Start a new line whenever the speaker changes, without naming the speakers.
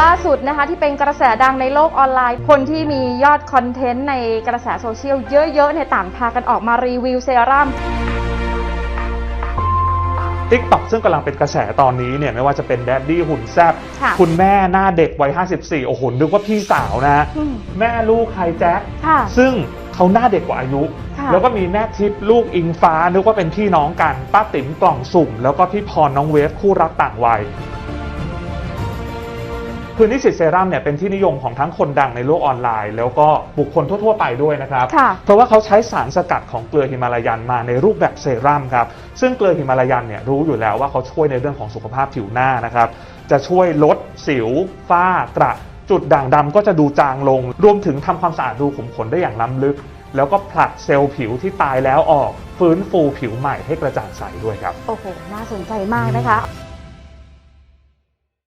ล่าสุดนะคะที่เป็นกระแสดังในโลกออนไลน์ คนที่มียอดคอนเทนต์ในกระแสโซเชียลเยอะๆเนี่ยต่างพากันออกมารีวิวเซรั่ม
ทิกตอกซึ่งกำลังเป็นกระแสตอนนี้เนี่ยไม่ว่าจะเป็นแดดดี้หุ่นแซบ
ค่ะ
คุณแม่หน้าเด็กวัย 54 โอ้โห นึกว่าพี่สาวนะฮะ
อืม
แม่ลูกไฮแจ็ค
ค่ะ
ซึ่งเขาหน้าเด็กกว่าอายุ
ค่ะ
แล้วก็มีแม่ทิพย์ลูกอิงฟ้านึกว่าเป็นพี่น้องกัน ป้าติ๋มกล่องสุ่ม แล้วก็พี่พรน้องเวฟคู่รักต่างวัย คือนิสิตเซรั่มเนี่ยเป็นที่นิยมของทั้งคนดังในโลกออนไลน์ แล้วก็บุคคลทั่ว ๆ ไปด้วยนะครับ
ค่ะ
เพราะว่าเขาใช้สารสกัดของเกลือหิมาลายันมาในรูปแบบเซรั่มครับ ซึ่งเกลือหิมาลายันเนี่ยรู้อยู่แล้วว่าเขาช่วยในเรื่องของสุขภาพผิวหน้านะครับ จะช่วยลดสิว ฝ้ากระ จุดด่างดำก็จะดูจางลง รวมถึงทำความสะอาดรูขุมขนได้อย่างล้ำลึก แล้วก็ผลัดเซลล์ผิวที่ตายแล้วออก ฟื้นฟูผิวใหม่ให้กระจ่างใสด้วยครับ
โอ้โห น่าสนใจมากนะคะ